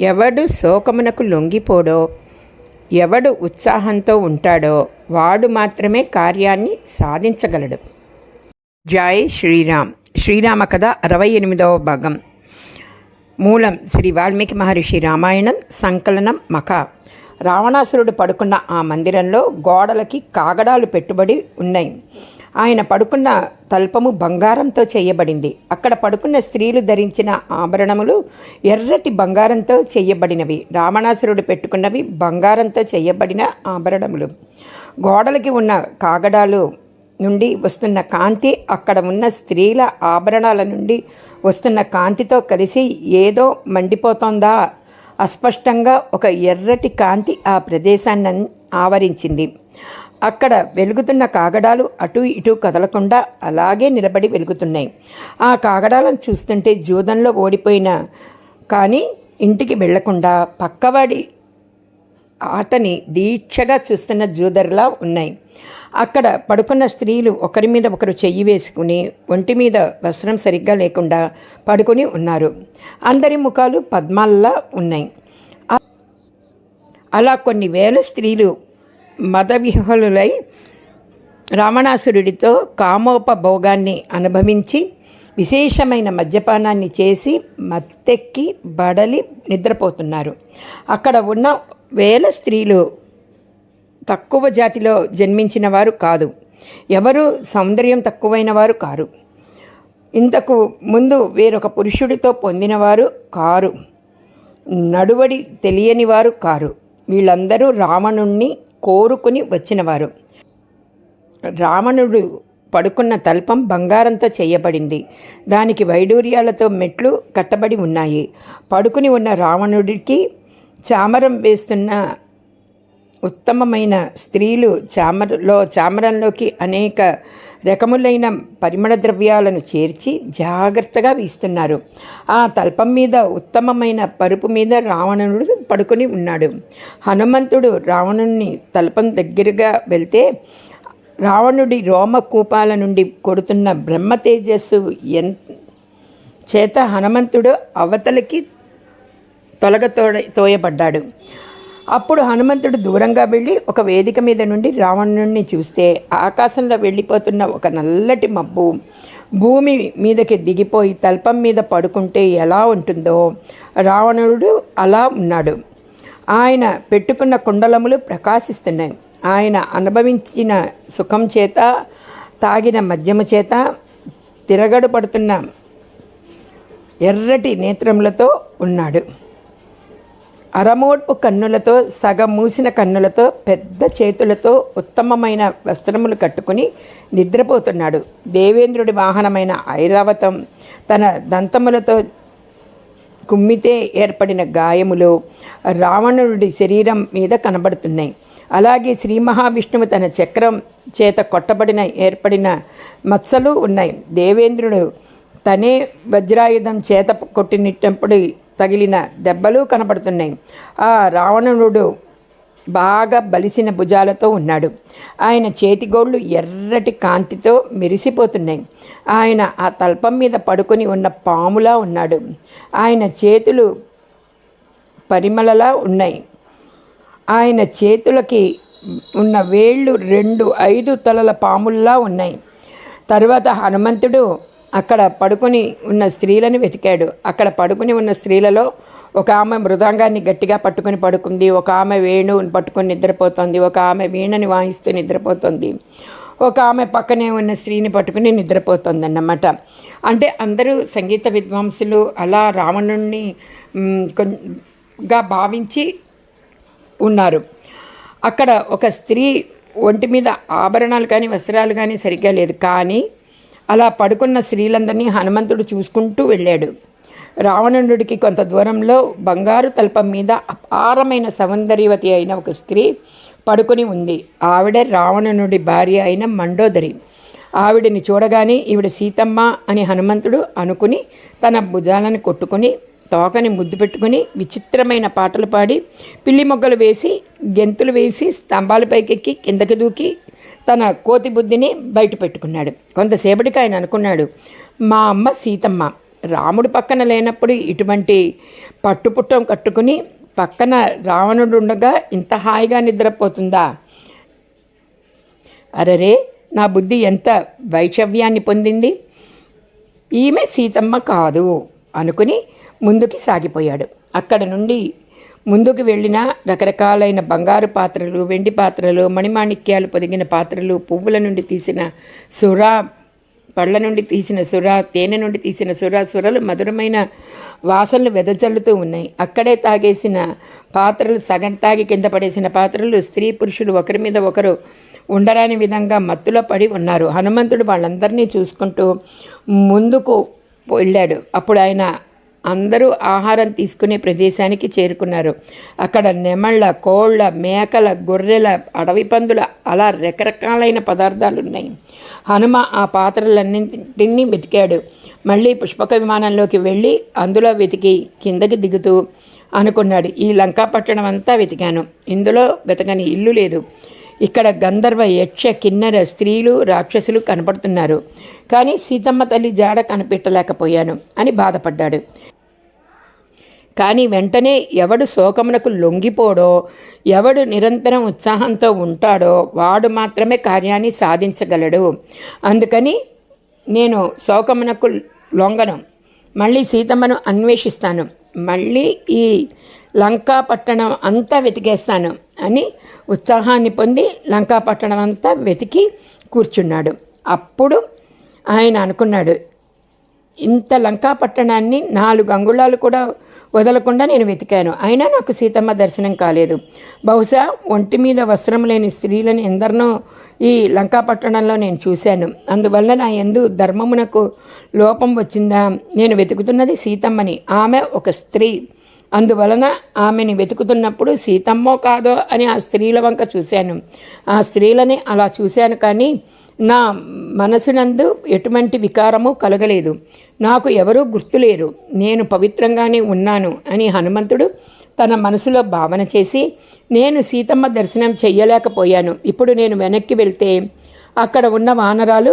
ఎవడు శోకమునకు లొంగిపోడో ఎవడు ఉత్సాహంతో ఉంటాడో వాడు మాత్రమే కార్యాన్ని సాధించగలడు. జై శ్రీరామ్. శ్రీరామ కథ అరవై ఎనిమిదవ భాగం. మూలం శ్రీ వాల్మీకి మహర్షి రామాయణం సంకలనం మఖ. రావణాసురుడు పడుకున్న ఆ మందిరంలో గోడలకి కాగడాలు పెట్టుబడి ఉన్నాయి. ఆయన పడుకున్న తల్పము బంగారంతో చేయబడింది. అక్కడ పడుకున్న స్త్రీలు ధరించిన ఆభరణములు ఎర్రటి బంగారంతో చేయబడినవి. రావణాసురుడు పెట్టుకున్నవి బంగారంతో చేయబడిన ఆభరణములు. గోడలకి ఉన్న కాగడాలు నుండి వస్తున్న కాంతి అక్కడ ఉన్న స్త్రీల ఆభరణాల నుండి వస్తున్న కాంతితో కలిసి ఏదో మండిపోతోందా? అస్పష్టంగా ఒక ఎర్రటి కాంతి ఆ ప్రదేశాన్ని ఆవరించింది. అక్కడ వెలుగుతున్న కాగడాలు అటు ఇటు కదలకుండా అలాగే నిలబడి వెలుగుతున్నాయి. ఆ కాగడాలను చూస్తుంటే జూదంలో ఓడిపోయిన కానీ ఇంటికి వెళ్ళకుండా పక్కవాడి ఆటని దీక్షగా చూస్తున్న జూదర్లా ఉన్నాయి. అక్కడ పడుకున్న స్త్రీలు ఒకరి మీద ఒకరు చెయ్యి వేసుకుని ఒంటి మీద వస్త్రం సరిగ్గా లేకుండా పడుకొని ఉన్నారు. అందరి ముఖాలు పద్మాల్లా ఉన్నాయి. అలా కొన్ని వేల స్త్రీలు మదవిహలులై రావణాసురుడితో కామోపభోగాన్ని అనుభవించి విశేషమైన మద్యపానాన్ని చేసి మత్తెక్కి బడలి నిద్రపోతున్నారు. అక్కడ ఉన్న వేల స్త్రీలు తక్కువ జాతిలో జన్మించిన వారు కాదు. ఎవరు సౌందర్యం తక్కువైన వారు కారు. ఇంతకు ముందు వేరొక పురుషుడితో పొందినవారు కారు. నడువడి తెలియని వారు కారు. వీళ్ళందరూ రావణుణ్ణి కోరుకుని వచ్చినవారు. రావణుడు పడుకున్న తల్పం బంగారంతో చేయబడింది. దానికి వైడూర్యాలతో మెట్లు కట్టబడి ఉన్నాయి. పడుకుని ఉన్న రావణుడికి చామరం వేస్తున్న ఉత్తమమైన స్త్రీలు చామరలో చామరంలోకి అనేక రకములైన పరిమళ ద్రవ్యాలను చేర్చి జాగ్రత్తగా వీస్తున్నారు. ఆ తల్పం మీద ఉత్తమమైన పరుపు మీద రావణుడు పడుకొని ఉన్నాడు. హనుమంతుడు రావణుని తల్పం దగ్గరగా వెళ్తే రావణుడి రోమ కూపాల నుండి కొడుతున్న బ్రహ్మ తేజస్సు ఎన్ చేత హనుమంతుడు అవతలికి తొలగ తోయబడ్డాడు. అప్పుడు హనుమంతుడు దూరంగా వెళ్ళి ఒక వేదిక మీద నుండి రావణుణ్ణి చూస్తే ఆకాశంలో వెళ్ళిపోతున్న ఒక నల్లటి మబ్బు భూమి మీదకి దిగిపోయి తల్పం మీద పడుకుంటే ఎలా ఉంటుందో రావణుడు అలా ఉన్నాడు. ఆయన పెట్టుకున్న కుండలములు ప్రకాశిస్తున్నాయి. ఆయన అనుభవించిన సుఖం చేత తాగిన మద్యము చేత తిరగడు పడుతున్న ఎర్రటి నేత్రములతో ఉన్నాడు. అరమోడ్పు కన్నులతో సగం మూసిన కన్నులతో పెద్ద చేతులతో ఉత్తమమైన వస్త్రములు కట్టుకుని నిద్రపోతున్నాడు. దేవేంద్రుడి వాహనమైన ఐరావతం తన దంతములతో కుమ్మితే ఏర్పడిన గాయములు రావణుడి శరీరం మీద కనబడుతున్నాయి. అలాగే శ్రీ మహావిష్ణువు తన చక్రం చేత కొట్టబడిన ఏర్పడిన మత్సలు ఉన్నాయి. దేవేంద్రుడు తనే వజ్రాయుధం చేత కొట్టినప్పుడు తగిలిన దెబ్బలు కనపడుతున్నాయి ఆ రావణుడు బాగా బలిసిన భుజాలతో ఉన్నాడు. ఆయన చేతిగోళ్ళు ఎర్రటి కాంతితో మెరిసిపోతున్నాయి. ఆయన ఆ తల్పం మీద పడుకొని ఉన్న పాములా ఉన్నాడు. ఆయన చేతులు పరిమళలా ఉన్నాయి. ఆయన చేతులకి ఉన్న వేళ్ళు రెండు ఐదు తలల పాముల్లా ఉన్నాయి. తర్వాత హనుమంతుడు అక్కడ పడుకుని ఉన్న స్త్రీలను వెతికాడు. అక్కడ పడుకుని ఉన్న స్త్రీలలో ఒక ఆమె మృదాంగాన్ని గట్టిగా పట్టుకుని పడుకుంది. ఒక ఆమె వేణువుని పట్టుకొని నిద్రపోతుంది. ఒక ఆమె వీణని వాయిస్తూ నిద్రపోతుంది. ఒక ఆమె పక్కనే ఉన్న స్త్రీని పట్టుకుని నిద్రపోతుంది అన్నమాట అంటే అందరూ సంగీత విద్వాంసులు అలా రావణుణ్ణి గా భావించి ఉన్నారు. అక్కడ ఒక స్త్రీ ఒంటి మీద ఆభరణాలు కానీ వస్త్రాలు కానీ సరిగ్గా లేదు. కానీ అలా పడుకున్న స్త్రీలందరినీ హనుమంతుడు చూసుకుంటూ వెళ్ళాడు. రావణుడికి కొంత దూరంలో బంగారు తల్పం మీద అపారమైన సౌందర్యవతి అయిన ఒక స్త్రీ పడుకుని ఉంది. ఆవిడ రావణుడి భార్య అయిన మండోదరి. ఆవిడని చూడగానే ఈవిడ సీతమ్మ అని హనుమంతుడు అనుకుని తన భుజాలను కొట్టుకుని తోకని ముద్దు పెట్టుకుని విచిత్రమైన పాటలు పాడి పిల్లి మొగ్గలు వేసి గెంతులు వేసి స్తంభాలపైకెక్కి కిందకి దూకి తన కోతి బుద్ధిని బయట పెట్టుకున్నాడు. కొంతసేపటికి ఆయన అనుకున్నాడు మా అమ్మ సీతమ్మ రాముడు పక్కన లేనప్పుడు ఇటువంటి పట్టుపుట్టం కట్టుకుని పక్కన రావణుడు ఉండగా ఇంత హాయిగా నిద్రపోతుందా? అరరే నా బుద్ధి ఎంత వైషవ్యాన్ని పొందింది? ఈమె సీతమ్మ కాదు అనుకుని ముందుకి సాగిపోయాడు. అక్కడ నుండి ముందుకు వెళ్ళిన రకరకాలైన బంగారు పాత్రలు వెండి పాత్రలు మణిమాణిక్యాలు పొదిగిన పాత్రలు పువ్వుల నుండి తీసిన సురా పళ్ళ నుండి తీసిన సుర తేనె నుండి తీసిన సుర సురలు మధురమైన వాసనలు వెదజల్లుతూ ఉన్నాయి. అక్కడే తాగేసిన పాత్రలు సగం తాగి కింద పడేసిన పాత్రలు స్త్రీ పురుషులు ఒకరి మీద ఒకరు ఉండరాని విధంగా మత్తులో పడి ఉన్నారు. హనుమంతుడు వాళ్ళందరినీ చూసుకుంటూ ముందుకు వెళ్ళాడు. అప్పుడు ఆయన అందరూ ఆహారం తీసుకునే ప్రదేశానికి చేరుకున్నారు. అక్కడ నెమళ్ళ కోళ్ళ మేకల గొర్రెల అడవి పందుల అలా రకరకాలైన పదార్థాలు ఉన్నాయి హనుమ ఆ పాత్రలన్నింటినీ వెతికాడు. మళ్ళీ పుష్పక విమానంలోకి వెళ్ళి అందులో వెతికి కిందకి దిగుతూ అనుకున్నాడు ఈ లంకా పట్టణం అంతా వెతికాను. ఇందులో వెతకని ఇల్లు లేదు. ఇక్కడ గంధర్వ యక్ష కిన్నెర స్త్రీలు రాక్షసులు కనపడుతున్నారు. కానీ సీతమ్మ తల్లి జాడ కనిపెట్టలేకపోయాను అని బాధపడ్డాడు. కానీ వెంటనే ఎవడు శోకమునకు లొంగిపోడో ఎవడు నిరంతరం ఉత్సాహంతో ఉంటాడో వాడు మాత్రమే కార్యాన్ని సాధించగలడు. అందుకని నేను శోకమునకు లొంగను. మళ్ళీ సీతమ్మను అన్వేషిస్తాను. మళ్ళీ ఈ లంకా పట్టణం అంతా వెతికేస్తాను అని ఉత్సాహాన్ని పొంది లంకా పట్టణం అంతా వెతికి కూర్చున్నాడు. అప్పుడు ఆయన అనుకున్నాడు ఇంత లంకా పట్టణాన్ని నాలుగు అంగుళాలు కూడా వదలకుండా నేను వెతికాను. అయినా నాకు సీతమ్మ దర్శనం కాలేదు. బహుశా ఒంటి మీద వస్త్రం లేని స్త్రీలను ఎందరినో ఈ లంకా పట్టణంలో నేను చూశాను. అందువల్ల నా ఎందు ధర్మమునకు లోపం వచ్చిందా? నేను వెతుకుతున్నది సీతమ్మని. ఆమె ఒక స్త్రీ. అందువలన ఆమెని వెతుకుతున్నప్పుడు సీతమ్మో కాదో అని ఆ స్త్రీల వంక చూశాను. ఆ స్త్రీలని అలా చూశాను కానీ నా మనసునందు ఎటువంటి వికారము కలగలేదు. నాకు ఎవరూ గుర్తులేరు నేను పవిత్రంగానే ఉన్నాను అని హనుమంతుడు తన మనసులో భావన చేసి నేను సీతమ్మ దర్శనం చెయ్యలేకపోయాను. ఇప్పుడు నేను వెనక్కి వెళ్తే అక్కడ ఉన్న వానరాలు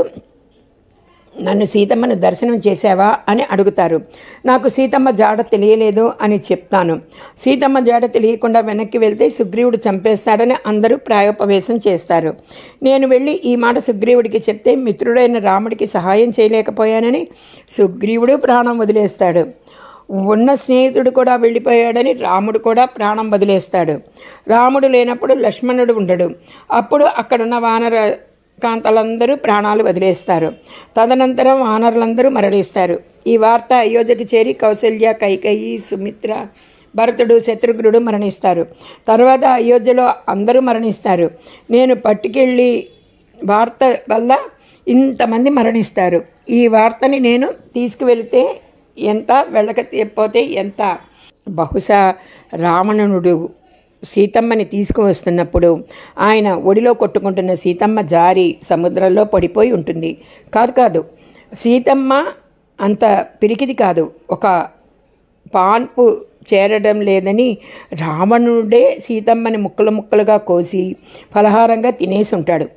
నన్ను సీతమ్మను దర్శనం చేశావా అని అడుగుతారు. నాకు సీతమ్మ జాడ తెలియలేదు అని చెప్తాను. సీతమ్మ జాడ తెలియకుండా వెనక్కి వెళ్తే సుగ్రీవుడు చంపేస్తాడని అందరూ ప్రాయోపవేశం చేస్తారు. నేను వెళ్ళి ఈ మాట సుగ్రీవుడికి చెప్తే మిత్రుడైన రాముడికి సహాయం చేయలేకపోయానని సుగ్రీవుడు ప్రాణం వదిలేస్తాడు. ఉన్న స్నేహితుడు కూడా వెళ్ళిపోయాడని రాముడు కూడా ప్రాణం వదిలేస్తాడు. రాముడు లేనప్పుడు లక్ష్మణుడు ఉండడు. అప్పుడు అక్కడున్న వానర కాంతలందరూ ప్రాణాలు వదిలేస్తారు. తదనంతరం వానరులందరూ మరణిస్తారు. ఈ వార్త అయోధ్యకి చేరి కౌశల్య కైకయి సుమిత్ర భరతుడు శత్రుఘ్నుడు మరణిస్తారు. తర్వాత అయోధ్యలో అందరూ మరణిస్తారు. నేను పట్టుకెళ్ళి వార్త వల్ల ఇంతమంది మరణిస్తారు. ఈ వార్తని నేను తీసుకువెళితే ఎంత వెళ్ళకపోతే ఎంత? బహుశా రావణనుడు సీతమ్మని తీసుకువస్తున్నప్పుడు ఆయన ఒడిలో కొట్టుకుంటున్న సీతమ్మ జారి సముద్రంలో పడిపోయి ఉంటుంది. కాదు కాదు. సీతమ్మ అంత పిరికిది కాదు. ఒక పాన్పు చేరడం లేదని రావణుడే సీతమ్మని ముక్కలు ముక్కలుగా కోసి ఫలహారంగా తినేసి ఉంటాడు.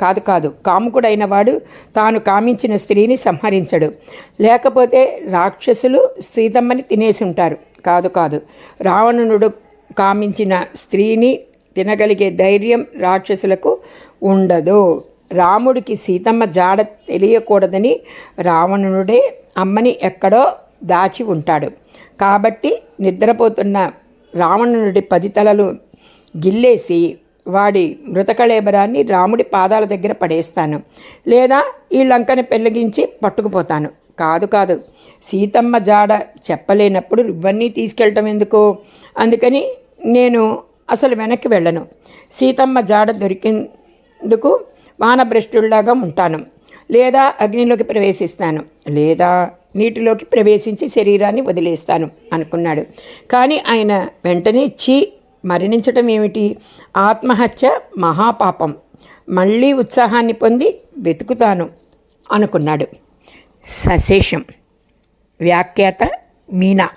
కాదు కాదు. కాముకుడైన వాడు తాను కామించిన స్త్రీని సంహరించడు. లేకపోతే రాక్షసులు సీతమ్మని తినేసి ఉంటారు. కాదు కాదు. రావణుడు కామించిన స్త్రీని తినగలిగే ధైర్యం రాక్షసులకు ఉండదు. రాముడికి సీతమ్మ జాడ తెలియకూడదని రావణుడే అమ్మని ఎక్కడో దాచి ఉంటాడు. కాబట్టి నిద్రపోతున్న రావణుడి పది తలలు గిల్లేసి వాడి మృతకళేబరాన్ని రాముడి పాదాల దగ్గర పడేస్తాను. లేదా ఈ లంకని పెళ్ళగించి పట్టుకుపోతాను. కాదు కాదు సీతమ్మ జాడ చెప్పలేనప్పుడు ఇవన్నీ తీసుకెళ్ళటం ఎందుకు? అందుకని నేను అసలు వెనక్కి వెళ్ళను. సీతమ్మ జాడ దొరికేందుకు వానభ్రష్టుల్లాగా ఉంటాను. లేదా అగ్నిలోకి ప్రవేశిస్తాను. లేదా నీటిలోకి ప్రవేశించి శరీరాన్ని వదిలేస్తాను అనుకున్నాడు. కానీ ఆయన వెంటనే చీ మరణించటం ఏమిటి? ఆత్మహత్య మహాపాపం. మళ్ళీ ఉత్సాహాన్ని పొంది వెతుకుతాను అనుకున్నాడు. సశేషం. వ్యాఖ్యాత మీనా.